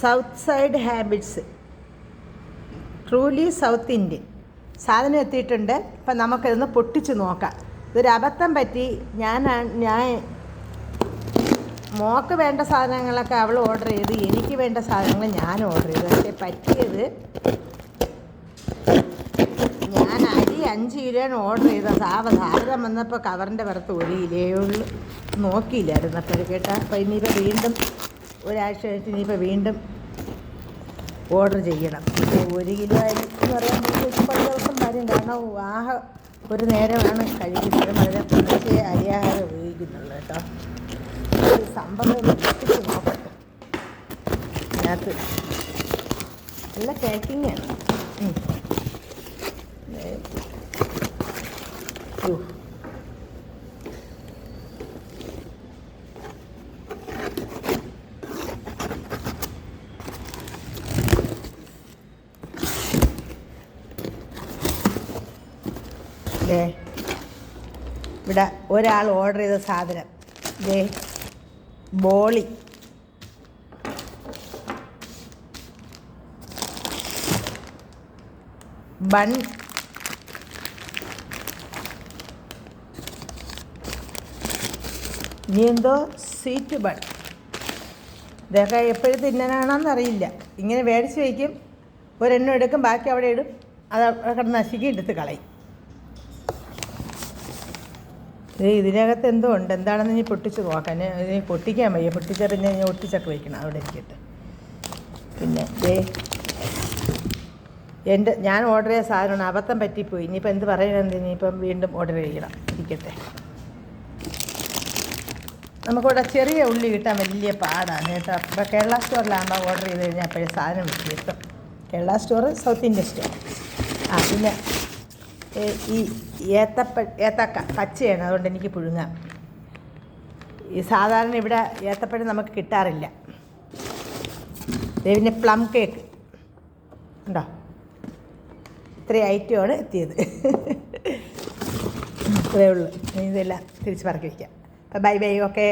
South side habits truly south Indian സാധനം എത്തിയിട്ടുണ്ട്. അപ്പം നമുക്കിതൊന്ന് പൊട്ടിച്ച് നോക്കാം. ഇതൊരു അബദ്ധം പറ്റി. ഞാൻ ഞാൻ മോക്ക് വേണ്ട സാധനങ്ങളൊക്കെ അവൾ ഓർഡർ ചെയ്ത് എനിക്ക് വേണ്ട സാധനങ്ങൾ ഞാൻ ഓർഡർ ചെയ്തു. പക്ഷേ പറ്റിയത് ഞാൻ അരി അഞ്ച് കിലോയാണ് ഓർഡർ ചെയ്തത് സാവധാനം വന്നപ്പോൾ കവറിന്റെ പുറത്ത് ഒരു കിലോയേ ഉള്ളൂ. നോക്കിയില്ലായിരുന്നു അപ്പോൾ കേട്ടാ. അപ്പോൾ ഇനിയിപ്പോൾ വീണ്ടും ഒരാഴ്ച കഴിഞ്ഞിട്ട് ഇനിയിപ്പോൾ വീണ്ടും ഓർഡർ ചെയ്യണം. ഒരു കിലോ എന്ന് പറയുമ്പോൾ പല ദിവസം വരും കാരണം ആഹ ഒരു നേരമാണ് കഴിക്കുന്നത്. വളരെ കുറച്ച് അരിയാഹാരം ഉപയോഗിക്കുന്നുള്ളൂ കേട്ടോ. സംഭവം പൊട്ടിച്ച് നോക്കട്ടെ അതിനകത്ത് നല്ല പാക്കിംഗ് ദേ. ഇവിടെ ഒരാൾ ഓർഡർ ചെയ്ത സാധനം. ദേ ബോളി. ബൺ. ഇനി എന്തോ സ്വീറ്റ് ബൺ ഇതൊക്കെ എപ്പോഴും തിന്നാനാണെന്ന് അറിയില്ല. ഇങ്ങനെ മേടിച്ച് വയ്ക്കും ഒരെണ്ണം എടുക്കും ബാക്കി അവിടെ ഇടും. അത് അവിടെ കിടന്ന് നശിക്കും എടുത്ത് കളയും. ഇത് ഇതിനകത്ത് എന്തോ ഉണ്ട്. എന്താണെന്ന് ഇനി പൊട്ടിച്ച് നോക്കാൻ ഇനി പൊട്ടിക്കാൻ വയ്യ. പൊട്ടിച്ചറിഞ്ഞ് ഇനി ഒട്ടിച്ചൊക്കെ വയ്ക്കണം അവിടെ ഇരിക്കട്ടെ. പിന്നെ ദേ എന്റെ ഞാൻ ഓർഡർ ചെയ്ത സാധനമാണ്. അബദ്ധം പറ്റിപ്പോയി. ഇനിയിപ്പോൾ എന്ത് പറയണമെന്ന് ഇനിയിപ്പം വീണ്ടും ഓർഡർ ചെയ്യണം. ഇരിക്കട്ടെ. നമുക്കിവിടെ ചെറിയ ഉള്ളി കിട്ടാൻ വലിയ പാടാണ് കേട്ടോ. അപ്പോൾ കേരള സ്റ്റോറിലാകുമ്പോൾ ഓർഡർ ചെയ്ത് കഴിഞ്ഞാൽ അപ്പോഴേ സാധനം കിട്ടും. Kerala store south Indian store. ആ പിന്നെ ഈ ഏത്തപ്പ ഏത്തക്ക പച്ചയാണ്. അതുകൊണ്ട് എനിക്ക് പുഴുങ്ങാം. ഈ സാധാരണ ഇവിടെ ഏത്തപ്പഴം നമുക്ക് കിട്ടാറില്ല. പിന്നെ പ്ലം കേക്ക്. ഉണ്ടോ? ഇത്രയും ഐറ്റമാണ് എത്തിയത്. ഇത്രയേ ഉള്ളൂ. ഇതെല്ലാം തിരിച്ച് പറക്കി വയ്ക്കാം അപ്പം ബൈ ബൈ ഓക്കേ.